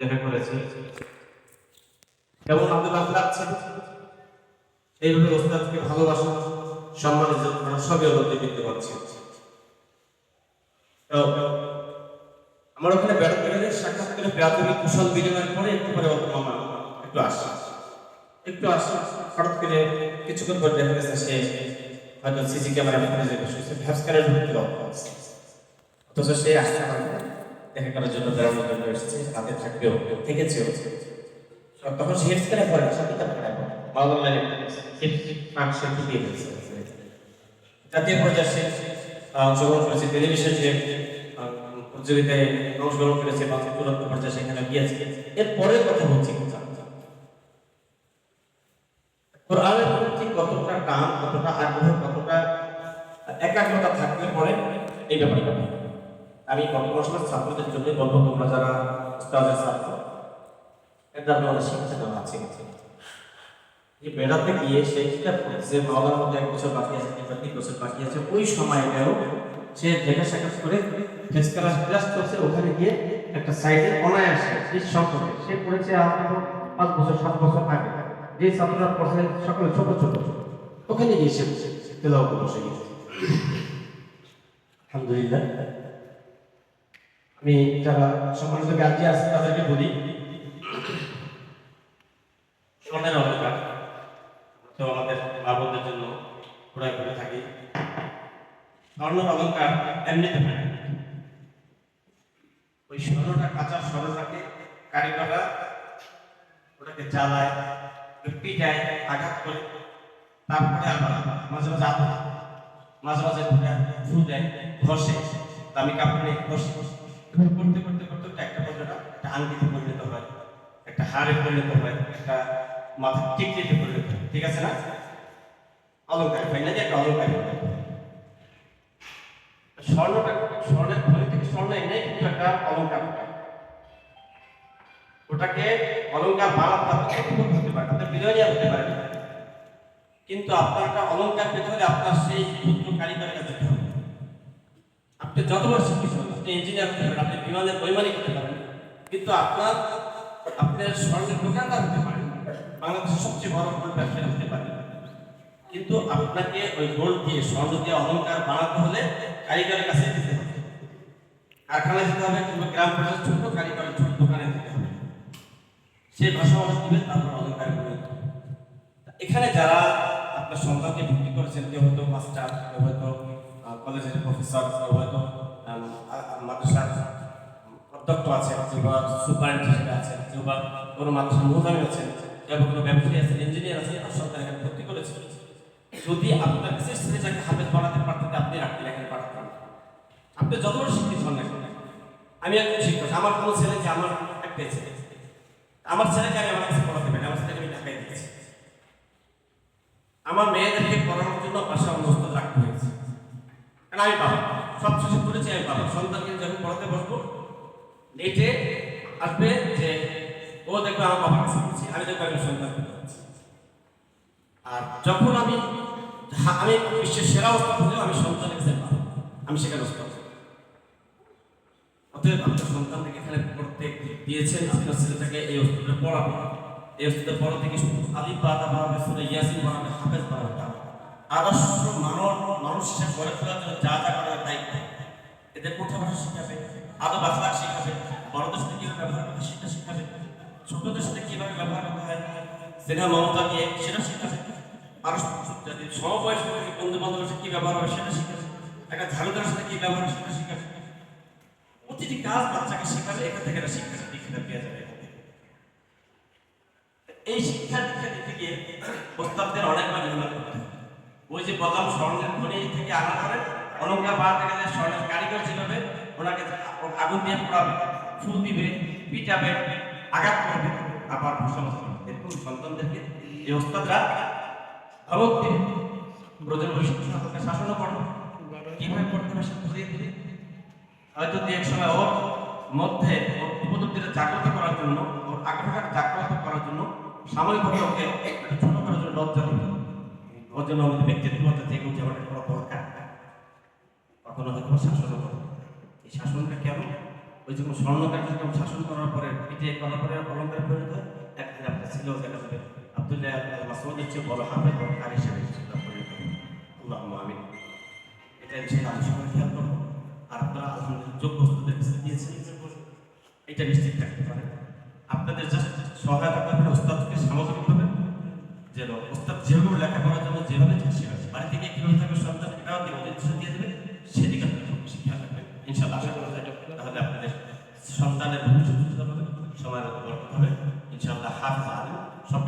দেখা করেছে। কেমন আব্দুল লাগছে? এইভাবে ওস্তাদকে ভালোবাসা সম্মান ইজ্জত করা সবই ওর মধ্যে দেখতে আমার ওখানে বেড়াতে গেলে সাক্ষাৎ করে প্রাথমিক কুশল বিনিময়ের পরে একটু পরে ওর মামা একটু আসা। একটু আসা, হঠাৎ করে কিছুক্ষণ পর দেখা গেছে সে হয়তো সিসি ক্যামেরা যে বসেছে ভ্যাপস্কারের ঢুকতে অভ্যাস অথচ সে। দেখা করার জন্য বেড়ানোর জন্য এসেছে রাতে থাকবেও থেকেছেও। তখন সে পড়ে মাওলানা ফুটিয়ে ফেলছে জাতীয় পর্যায়ে সে অংশগ্রহণ করেছে। টেলিভিশন প্রতিযোগিতায় অংশগ্রহণ করেছে বা চূড়ান্ত পর্যায়ে সেখানে গিয়েছে এরপরে কথা বলছি। কোরআনের প্রতি কতটা টান কতটা আগ্রহ কতটা একাগ্রতা থাকলে পরে এই ব্যাপারটা আমি সময়ের ছাত্রদের জন্য বলব, তোমরা যারা উস্তাদের ছাত্র এটা তোমাদের শিক্ষা দেওয়া আছে যে বেড়াতে গিয়ে সেই সেইটা যে মাওলার মধ্যে এক বছর বাকি আছে, কিংবা তিন বছর বাকি আছে, ওই সময়টাও সে দেখা সাক্ষাৎ করে ফেস ক্লাস ক্লাস করছে, ওখানে গিয়ে একটা সাইডে অনায়াসে সেই সম্পর্কে সে পড়েছে আমাদের পাঁচ বছর, সাত বছর আগে। যে ছাত্ররা পড়ছে সকলে ছোট ছোট। ওখানে গিয়ে সে তেলাও বসে গিয়েছে আলহামদুলিল্লাহ। আমি যারা সম্মানিত গান্ধী আছে, তাদেরকে বলি, স্বর্ণের অলঙ্কার তো আমাদের মা বোনদের জন্য ক্রয় করে থাকি। স্বর্ণের অলঙ্কার এমনিতে হয় ওই স্বর্ণটা কাঁচা স্বর্ণটাকে কারিগররা ওটাকে জ্বালায় পিটায়, আঘাত করে। তারপরে আবার মাঝে মাঝে আবার মাঝে মাঝে ওটা ফু দেয়, ঘষে, দামি কাপড় নিয়ে ঘষে। করতে করতে করতে একটা একটা আঙ্গিতে পরিণত হয়, একটা হাড়ে পরিণত হয়, একটা মাথা টিকটিতে পরিণত ঠিক আছে না? অলঙ্কার ফাইনালি একটা অলঙ্কার স্বর্ণটা, স্বর্ণের থেকে স্বর্ণ এনে কিন্তু একটা অলঙ্কার ওটাকে অলঙ্কার বানাতে হতে পারে হতে পারে। কিন্তু আপনার একটা অলঙ্কার পেতে হলে আপনার সেই ক্ষুদ্র কারিগরের কাছে যেতে হবে। আপনি যতবার শিক্ষিত আপনি ইঞ্জিনিয়ার হতে পারেন, আপনি বিমানের বৈমানিক হতে পারেন। কিন্তু আপনার আপনার স্বর্ণের দোকানদার হতে পারেন বাংলাদেশের সবচেয়ে বড় গোল্ড ব্যবসায়ী হতে পারেন কিন্তু আপনাকে ওই গোল্ড দিয়ে, স্বর্ণ দিয়ে অলঙ্কার বানাতে হলে কারিগরের কাছে যেতে হবে। কারখানায় যেতে হবে কিংবা গ্রাম পর্যায়ে ছোট কারিগরের ছোট দোকানে যেতে হবে। সেই ভাষা মানুষ দিবেন, তারপর অলঙ্কার করে এখানে যারা আপনার সন্তানকে ভর্তি করেছেন, কেউ হয়তো মাস্টার কেউ হয়তো কলেজের প্রফেসর কেউ হয়তো মাদ্রাসার অধ্যক্ষ আছেন কিংবা সুপারেন্ট আছেন কিংবা কোনো মাদ্রাসার মোজামি আছেন কিংবা কোনো ব্যবসায়ী আছেন ইঞ্জিনিয়ার আছেন, আর সন্তান এখানে ভর্তি করেছেন যদি আপনার কাছে ছেলেটাকে হাফেজ বানাতে পারতেন, আপনি রাখতেন এখানে পাঠাতেন। আপনি যত শিক্ষিত হন না আমি একজন শিক্ষক, আমার কোনো ছেলে যে আমার একটাই ছেলে, আমার ছেলেকে আমি আমার কাছে পড়াতে পারি আমার ছেলেকে আমি ঢাকায় দিয়েছি। আমার মেয়েদেরকে পড়ানোর জন্য পাশে অবস্থ রাখতে হয়েছে। কারণ আমি বাবা? সব কিছু করেছি আমি বাবা, সন্তানকে যখন পড়াতে বসবো, নেটে আসবে যে, ও দেখবে আমার বাবার কাছে পড়ছি, আমি দেখব আমি সন্তানকে পড়াচ্ছি আর যখন আমি আমি বিশ্বের সেরা অবস্থা হলেও আমি সন্তানের কাছে আমি সেখানে অবস্থা অতএব আপনার এখানে পড়তে দিয়েছেন আপনার ছেলেটাকে এই অস্ত্রে পড়াবো এই অস্ত্রে পড়া থেকে বানাবে সুরে ইয়াসিন বানাবে হাফেজ না। আদর্শ মানব, মানুষ হিসেবে গড়ে জন্য যা যা করার দায়িত্ব এদের কোথা ভাষা শিখাবে আদব আখলাক শিখাবে, বড়দের সাথে কীভাবে ব্যবহার করতে সেটা শিখাবে, ছোটদের সাথে কীভাবে ব্যবহার করতে হয় স্নেহ মমতা দিয়ে সেটা শিখাবে। মানুষ যদি সমবয়স বন্ধু বান্ধবের সাথে কি ব্যবহার হবে সেটা শিখাবে, একটা ঝাড়ুদারের সাথে কি ব্যবহার সেটা শিখাবে। প্রতিটি কাজ বাচ্চাকে শেখাবে, এখান থেকে একটা শিক্ষা দীক্ষা পেয়ে যাবে এই শিক্ষা দীক্ষা দিতে গিয়ে প্রস্তাবদের অনেকবার মেহনত করতে। ওই যে বললাম স্বর্ণের খনি থেকে আনা করে, অলঙ্কার বাড়াতে গেলে স্বর্ণের কারিগর যেভাবে ওনাকে আগুন দিয়ে পোড়াবে ফুল দিবে, পিটাবে, আঘাত করবে, আবার সমস্ত এরকম সন্তানদেরকে এই ওস্তাদরা ধমক দিবে বৈশিষ্ট্য সম্পর্কে শাসনও করবে কীভাবে করতে হবে বুঝিয়ে দিবে। হয়তো দু এক সময় ওর মধ্যে ওর উপলব্ধিটা জাগ্রত করার জন্য, ওর আগ্রহটা জাগ্রত করার জন্য সাময়িকভাবে ওকে ছোট করার জন্য লজ্জা দিতে। ওর জন্য আমাদের ব্যক্তিত্ব উঠে আমাদের করা দরকার। কখনো হয়তো শাসনও করবে। এই শাসনটা কেন? ওই যখন স্বর্ণকার যখন শাসন করার পরে পিটিয়ে করার পরে অলঙ্কার পরিণত হয়? একদিন আপনার ছিল দেখা যাবে আবদুল্লাহ মাসুদের চেয়ে বড় হাফেজ বড় কার হিসেবে পরিণত আল্লাহ আমিন। এটা ইনশাআল্লাহ আমি খেয়াল করব আর আপনারা আলহামদুলিল্লাহ যোগ্য দিয়েছেন এটা নিশ্চিত থাকতে পারে। আপনাদের জাস্ট সহায়তা করবেন ওস্তাদকে সামগ্রিকভাবে যেন ওস্তাদ যেভাবে লেখাপড়ার জন্য যেভাবে চাচ্ছে বাড়ি থেকে কীভাবে থাকবে সন্তান এটাও দিয়ে নির্দেশ দিয়ে দেবে সেদিকে আপনারা খুব বেশি খেয়াল রাখবেন ইনশাআল্লাহ আশা করা যায় তাহলে আপনাদের সন্তানের ভবিষ্যৎ সময়ের বরকত হবে। ইনশাআল্লাহ হাফ মারে সব